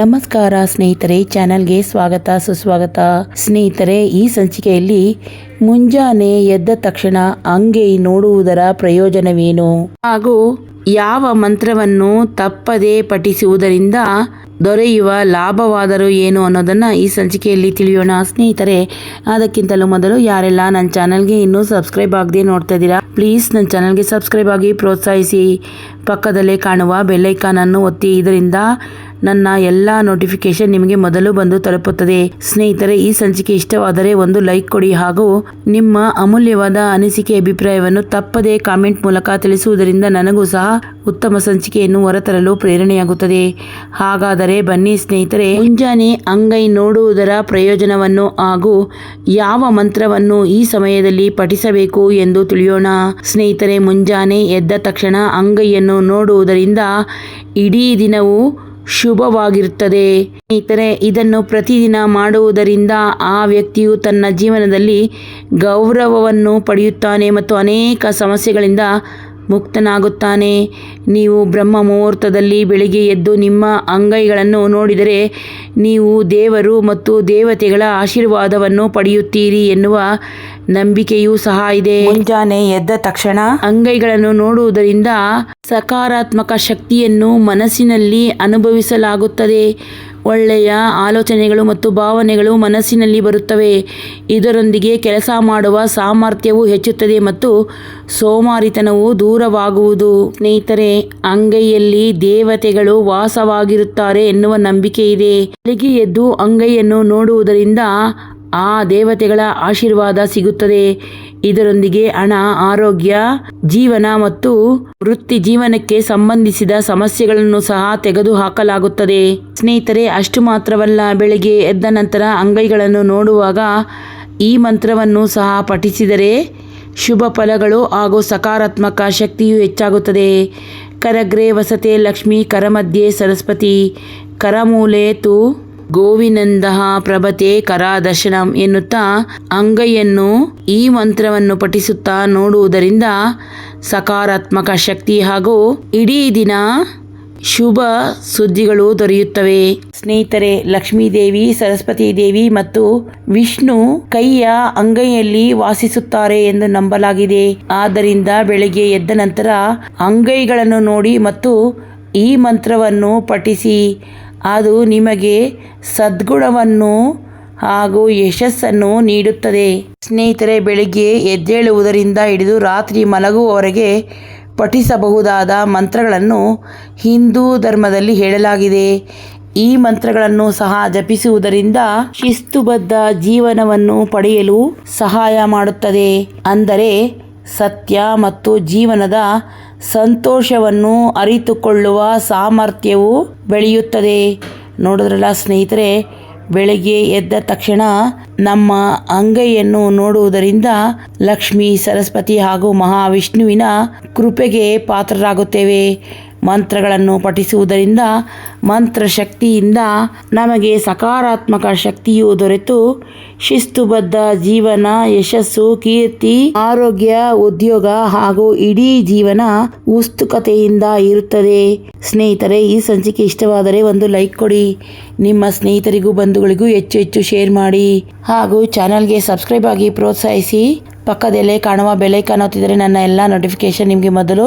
ನಮಸ್ಕಾರ ಸ್ನೇಹಿತರೆ, ಚಾನಲ್ಗೆ ಸ್ವಾಗತ, ಸುಸ್ವಾಗತ. ಸ್ನೇಹಿತರೆ, ಈ ಸಂಚಿಕೆಯಲ್ಲಿ ಮುಂಜಾನೆ ಎದ್ದ ತಕ್ಷಣ ಅಂಗೈ ನೋಡುವುದರ ಪ್ರಯೋಜನವೇನು? ಹಾಗೂ ಯಾವ ಮಂತ್ರವನ್ನು ತಪ್ಪದೆ ಪಠಿಸುವುದರಿಂದ ದೊರೆಯುವ ಲಾಭವಾದರೂ ಏನು ಅನ್ನೋದನ್ನು ಈ ಸಂಚಿಕೆಯಲ್ಲಿ ತಿಳಿಯೋಣ. ಸ್ನೇಹಿತರೆ, ಅದಕ್ಕಿಂತಲೂ ಮೊದಲು ಯಾರೆಲ್ಲ ನನ್ನ ಚಾನಲ್ಗೆ ಇನ್ನೂ ಸಬ್ಸ್ಕ್ರೈಬ್ ಆಗದೆ ನೋಡ್ತಾ ಇದ್ದೀರಾ, ಪ್ಲೀಸ್ ನನ್ನ ಚಾನಲ್ಗೆ ಸಬ್ಸ್ಕ್ರೈಬ್ ಆಗಿ ಪ್ರೋತ್ಸಾಹಿಸಿ. ಪಕ್ಕದಲ್ಲೇ ಕಾಣುವ ಬೆಲ್ಲೈಕಾನನ್ನು ಒತ್ತಿ, ಇದರಿಂದ ನನ್ನ ಎಲ್ಲ ನೋಟಿಫಿಕೇಶನ್ ನಿಮಗೆ ಮೊದಲು ಬಂದು ತಲುಪುತ್ತದೆ. ಸ್ನೇಹಿತರೆ, ಈ ಸಂಚಿಕೆ ಇಷ್ಟವಾದರೆ ಒಂದು ಲೈಕ್ ಕೊಡಿ ಹಾಗೂ ನಿಮ್ಮ ಅಮೂಲ್ಯವಾದ ಅನಿಸಿಕೆ ಅಭಿಪ್ರಾಯವನ್ನು ತಪ್ಪದೇ ಕಾಮೆಂಟ್ ಮೂಲಕ ತಿಳಿಸುವುದರಿಂದ ನನಗೂ ಸಹ ಉತ್ತಮ ಸಂಚಿಕೆಯನ್ನು ಹೊರತರಲು ಪ್ರೇರಣೆಯಾಗುತ್ತದೆ. ಹಾಗಾದರೆ ಬನ್ನಿ ಸ್ನೇಹಿತರೆ, ಮುಂಜಾನೆ ಅಂಗೈ ನೋಡುವುದರ ಪ್ರಯೋಜನವನ್ನು ಹಾಗೂ ಯಾವ ಮಂತ್ರವನ್ನು ಈ ಸಮಯದಲ್ಲಿ ಪಠಿಸಬೇಕು ಎಂದು ತಿಳಿಯೋಣ. ಸ್ನೇಹಿತರೆ, ಮುಂಜಾನೆ ಎದ್ದ ತಕ್ಷಣ ಅಂಗೈಯನ್ನು ನೋಡುವುದರಿಂದ ಇಡೀ ದಿನವು ಶುಭವಾಗಿರುತ್ತದೆ. ಸ್ನೇಹಿತರೆ, ಇದನ್ನು ಪ್ರತಿದಿನ ಮಾಡುವುದರಿಂದ ಆ ವ್ಯಕ್ತಿಯು ತನ್ನ ಜೀವನದಲ್ಲಿ ಗೌರವವನ್ನು ಪಡೆಯುತ್ತಾನೆ ಮತ್ತು ಅನೇಕ ಸಮಸ್ಯೆಗಳಿಂದ ಮುಕ್ತನಾಗುತ್ತಾನೆ. ನೀವು ಬ್ರಹ್ಮ ಮುಹೂರ್ತದಲ್ಲಿ ಬೆಳಿಗ್ಗೆ ಎದ್ದು ನಿಮ್ಮ ಅಂಗೈಗಳನ್ನು ನೋಡಿದರೆ ನೀವು ದೇವರು ಮತ್ತು ದೇವತೆಗಳ ಆಶೀರ್ವಾದವನ್ನು ಪಡೆಯುತ್ತೀರಿ ಎನ್ನುವ ನಂಬಿಕೆಯೂ ಸಹ ಇದೆ. ಮುಂಜಾನೆ ಎದ್ದ ತಕ್ಷಣ ಅಂಗೈಗಳನ್ನು ನೋಡುವುದರಿಂದ ಸಕಾರಾತ್ಮಕ ಶಕ್ತಿಯನ್ನು ಮನಸ್ಸಿನಲ್ಲಿ ಅನುಭವಿಸಲಾಗುತ್ತದೆ. ಒಳ್ಳೆಯ ಆಲೋಚನೆಗಳು ಮತ್ತು ಭಾವನೆಗಳು ಮನಸ್ಸಿನಲ್ಲಿ ಬರುತ್ತವೆ. ಇದರೊಂದಿಗೆ ಕೆಲಸ ಮಾಡುವ ಸಾಮರ್ಥ್ಯವು ಹೆಚ್ಚುತ್ತದೆ ಮತ್ತು ಸೋಮಾರಿತನವು ದೂರವಾಗುವುದು. ಸ್ನೇಹಿತರೆ ಅಂಗೈಯಲ್ಲಿ ದೇವತೆಗಳು ವಾಸವಾಗಿರುತ್ತಾರೆ ಎನ್ನುವ ನಂಬಿಕೆ ಇದೆ ಬೆಳಿಗ್ಗೆ ಎದ್ದು ಅಂಗೈಯನ್ನು ನೋಡುವುದರಿಂದ ಆ ದೇವತೆಗಳ ಆಶೀರ್ವಾದ ಸಿಗುತ್ತದೆ. ಇದರೊಂದಿಗೆ ಹಣ, ಆರೋಗ್ಯ, ಜೀವನ ಮತ್ತು ವೃತ್ತಿ ಜೀವನಕ್ಕೆ ಸಂಬಂಧಿಸಿದ ಸಮಸ್ಯೆಗಳನ್ನು ಸಹ ತೆಗೆದುಹಾಕಲಾಗುತ್ತದೆ. ಸ್ನೇಹಿತರೆ, ಅಷ್ಟು ಮಾತ್ರವಲ್ಲ, ಬೆಳಿಗ್ಗೆ ಎದ್ದ ನಂತರ ಅಂಗೈಗಳನ್ನು ನೋಡುವಾಗ ಈ ಮಂತ್ರವನ್ನು ಸಹ ಪಠಿಸಿದರೆ ಶುಭ ಫಲಗಳು ಹಾಗೂ ಸಕಾರಾತ್ಮಕ ಶಕ್ತಿಯು ಹೆಚ್ಚಾಗುತ್ತದೆ. ಕರಗ್ರೆ ವಸತೆ ಲಕ್ಷ್ಮಿ, ಕರಮಧ್ಯೆ ಸರಸ್ವತಿ, ಕರಮೂಲೆ ತು ಗೋವಿನಂದಹ ಪ್ರಭತೆ ಕರಾದರ್ಶನಂ ಎನ್ನುತ್ತಾ ಅಂಗೈಯನ್ನು ಈ ಮಂತ್ರವನ್ನು ಪಠಿಸುತ್ತಾ ನೋಡುವುದರಿಂದ ಸಕಾರಾತ್ಮಕ ಶಕ್ತಿ ಹಾಗೂ ಇಡೀ ದಿನ ಶುಭ ಸುದ್ದಿಗಳು ದೊರೆಯುತ್ತವೆ. ಸ್ನೇಹಿತರೆ, ಲಕ್ಷ್ಮೀದೇವಿ, ಸರಸ್ವತಿ ದೇವಿ ಮತ್ತು ವಿಷ್ಣು ಕೈಯ ಅಂಗೈಯಲ್ಲಿ ವಾಸಿಸುತ್ತಾರೆ ಎಂದು ನಂಬಲಾಗಿದೆ. ಆದ್ದರಿಂದ ಬೆಳಿಗ್ಗೆ ಎದ್ದ ನಂತರ ಅಂಗೈಗಳನ್ನು ನೋಡಿ ಮತ್ತು ಈ ಮಂತ್ರವನ್ನು ಪಠಿಸಿ. ಅದು ನಿಮಗೆ ಸದ್ಗುಣವನ್ನು ಹಾಗೂ ಯಶಸ್ಸನ್ನು ನೀಡುತ್ತದೆ. ಸ್ನೇಹಿತರೆ, ಬೆಳಿಗ್ಗೆ ಎದ್ದೇಳುವುದರಿಂದ ಹಿಡಿದು ರಾತ್ರಿ ಮಲಗುವವರೆಗೆ ಪಠಿಸಬಹುದಾದ ಮಂತ್ರಗಳನ್ನು ಹಿಂದೂ ಧರ್ಮದಲ್ಲಿ ಹೇಳಲಾಗಿದೆ. ಈ ಮಂತ್ರಗಳನ್ನು ಸಹ ಜಪಿಸುವುದರಿಂದ ಶಿಸ್ತುಬದ್ಧ ಜೀವನವನ್ನು ಪಡೆಯಲು ಸಹಾಯ ಮಾಡುತ್ತದೆ. ಅಂದರೆ ಸತ್ಯ ಮತ್ತು ಜೀವನದ ಸಂತೋಷವನ್ನು ಅರಿತುಕೊಳ್ಳುವ ಸಾಮರ್ಥ್ಯವು ಬೆಳೆಯುತ್ತದೆ. ನೋಡಿದ್ರಲ್ಲ ಸ್ನೇಹಿತರೆ, ಬೆಳಗ್ಗೆ ಎದ್ದ ತಕ್ಷಣ ನಮ್ಮ ಅಂಗೈಯನ್ನು ನೋಡುವುದರಿಂದ ಲಕ್ಷ್ಮಿ ಸರಸ್ವತಿ ಹಾಗೂ ಮಹಾವಿಷ್ಣುವಿನ ಕೃಪೆಗೆ ಪಾತ್ರರಾಗುತ್ತೇವೆ. ಮಂತ್ರಗಳನ್ನು ಪಠಿಸುವುದರಿಂದ ಮಂತ್ರಶಕ್ತಿಯಿಂದ ನಮಗೆ ಸಕಾರಾತ್ಮಕ ಶಕ್ತಿಯು ದೊರೆತು. ಶಿಸ್ತುಬದ್ಧ ಜೀವನ, ಯಶಸ್ಸು, ಕೀರ್ತಿ, ಆರೋಗ್ಯ, ಉದ್ಯೋಗ ಹಾಗೂ ಇಡೀ ಜೀವನ ಉತ್ಸುಕತೆಯಿಂದ ಇರುತ್ತದೆ. ಸ್ನೇಹಿತರೆ, ಈ ಸಂಚಿಕೆ ಇಷ್ಟವಾದರೆ ಒಂದು ಲೈಕ್ ಕೊಡಿ. ನಿಮ್ಮ ಸ್ನೇಹಿತರಿಗೂ ಬಂಧುಗಳಿಗೂ ಹೆಚ್ಚು ಹೆಚ್ಚು ಶೇರ್ ಮಾಡಿ. ಹಾಗೂ ಚಾನಲ್ಗೆ ಸಬ್ಸ್ಕ್ರೈಬ್ ಆಗಿ ಪ್ರೋತ್ಸಾಹಿಸಿ. ಪಕ್ಕದಲ್ಲೇ ಕಾಣುವ ಬೆಲೆ ಕಾಣುತ್ತಿದ್ದರೆ ನನ್ನ ಎಲ್ಲ ನೋಟಿಫಿಕೇಶನ್ ನಿಮಗೆ ಮೊದಲು